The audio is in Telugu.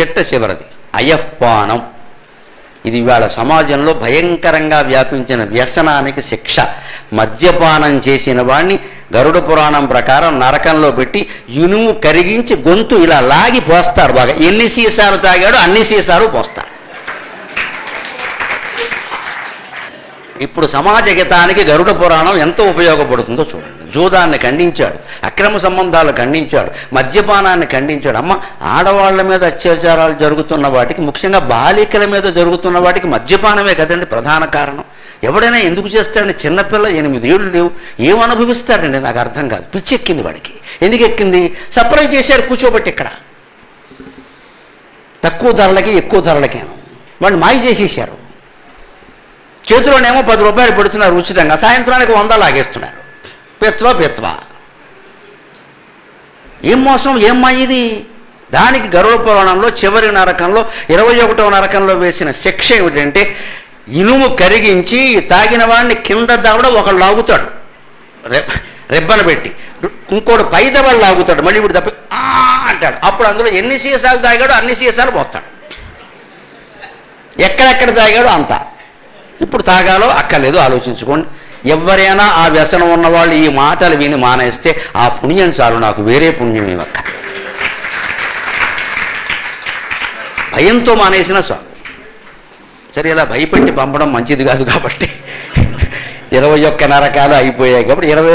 చిట్ట చివరిది. అయపానం ఇది ఇవాళ సమాజంలో భయంకరంగా వ్యాపించిన వ్యసనానికి శిక్ష. మద్యపానం చేసిన వాడిని గరుడ పురాణం ప్రకారం నరకంలో పెట్టి ఇనుము కరిగించి గొంతు ఇలా లాగి పోస్తారు బాగా. ఎన్ని సీసాలు తాగాడో అన్ని సీసాలు పోస్తారు. ఇప్పుడు సమాజ హితానికి గరుడ పురాణం ఎంత ఉపయోగపడుతుందో చూడండి. జూదాన్ని ఖండించాడు అక్రమ సంబంధాలు ఖండించాడు మద్యపానాన్ని ఖండించాడు. అమ్మ ఆడవాళ్ళ మీద అత్యాచారాలు జరుగుతున్న వాటికి ముఖ్యంగా బాలికల మీద జరుగుతున్న వాటికి మద్యపానమే కదండి ప్రధాన కారణం. ఎవడైనా ఎందుకు చేస్తాడని చిన్నపిల్ల ఎనిమిది ఏళ్ళు లేవు. ఏమనుభవిస్తాడండి నాకు అర్థం కాదు. పిచ్చి ఎక్కింది వాడికి. ఎందుకు ఎక్కింది? సప్లై చేశారు కూర్చోబెట్టి ఇక్కడ. తక్కువ ధరలకి ఎక్కువ ధరలకేను. వాళ్ళు మాయ చేసేసారు చేతిలోనేమో పది రూపాయలు పెడుతున్నారు ఉచితంగా. సాయంత్రానికి వంద లాగేస్తున్నారు. పెత్వ పెత్వ ఏం మోసం ఏం ఇది? దానికి గర్వ పురాణంలో చివరి నరకంలో ఇరవై ఒకటవ నరకంలో వేసిన శిక్ష ఏమిటంటే ఇనుము కరిగించి తాగిన వాడిని కింద దావడ ఒకడు లాగుతాడు. రెబ్బన పెట్టి. ఇంకోటి పై దవడ లాగుతాడు. మళ్ళీ ఇప్పుడు తప్పి "ఆ" అంటాడు. అప్పుడు అందులో ఎన్ని సీసాలు తాగాడో అన్ని సీసాలు పోతాడు. ఎక్కడెక్కడ తాగాడో అంత. ఇప్పుడు తాగాలో అక్కర్లేదు ఆలోచించుకోండి. ఎవరైనా ఆ వ్యసనం ఉన్నవాళ్ళు ఈ మాటలు విని మానేస్తే ఆ పుణ్యం చాలు నాకు వేరే పుణ్యం ఇవ్వక్క. భయంతో మానేసినా చాలు. సరే ఇలా భయపెట్టి పంపడం మంచిది కాదు కాబట్టి ఇరవై ఒక్క నరకాలు అయిపోయాయి కాబట్టి ఇరవై